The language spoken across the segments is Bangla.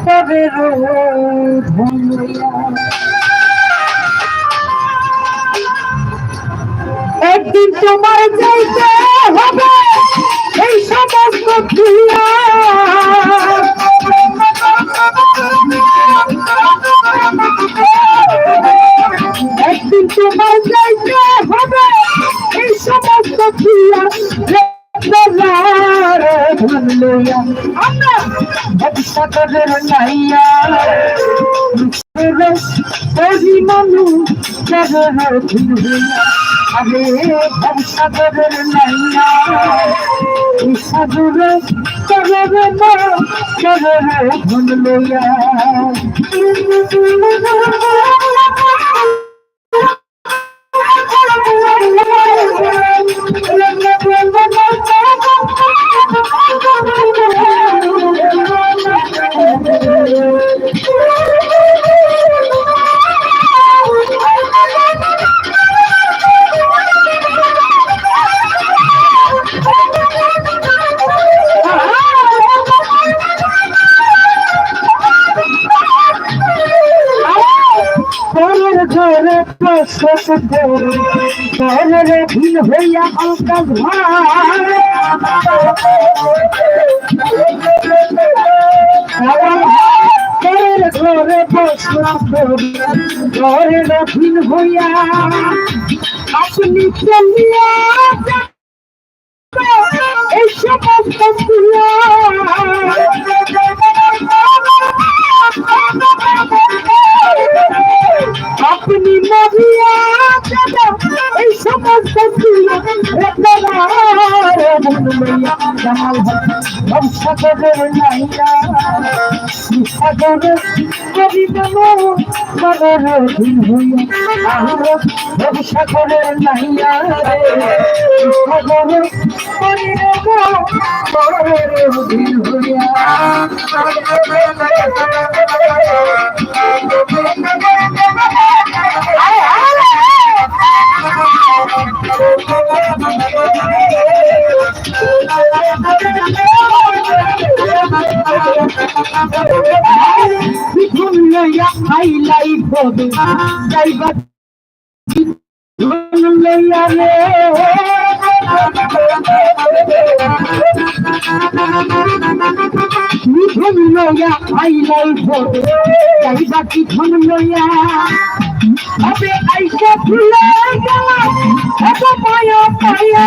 তবে একদিন তোমার যাইতে হবে এই সমস্ত ক্রিয়া। আমরা ভবিষ্যতের নাইয়া। ওই মানুষ আরে ভবিষ্যতের নাইয়া। সাধুরে চলবে না চলবে ধন লইয়া পরের ঘরে প্রসব পরের ভিন হইয়া হালকা পরের ঘরে। প্রসব পরের ভিন হইয়া আপনি চলিয়া এই সমস্ত সাগরের নাইয়া সাগরের হইয়া বিধুন লইয়া খাইলাই ভবে যাইবা বিধুন লইয়া হবে আইসা ভুলে গেলা এত মায়া পায়া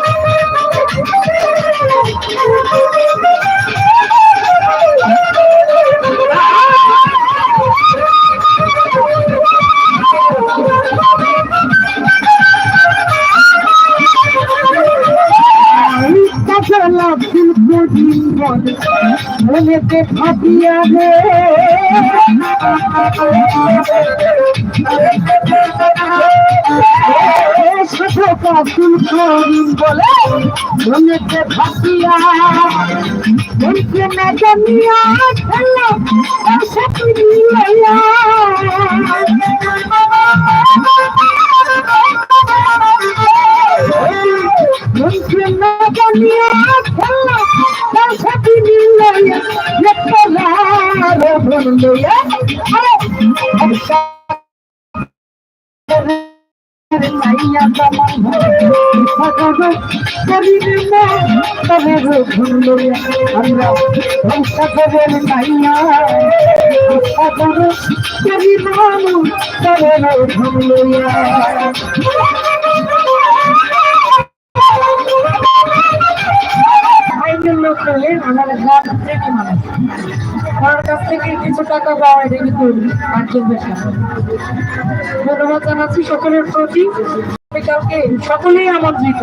মনেতে ভাবিয়া রে। কাকুল করিম বলে মনেতে ভাবিয়া। মনকে না জানিয়া খেলা আমরা সংসারের মাইয়া করিব তবে লইয়া আইনের লোক হলে আমার গ্রাম থেকে মানুষ আমার কাছ থেকে কিছু টাকা পাওয়া এটা কিন্তু আর্থিক বিষয় ধন্যবাদ জানাচ্ছি সকলের প্রতি। কালকে, সকলেই আমন্ত্রিত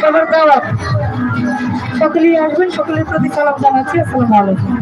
সবার দাওয়াত। সকলেই আসবেন, সকলের প্রতি সালাম জানাচ্ছি। আসসালামু আলাইকুম।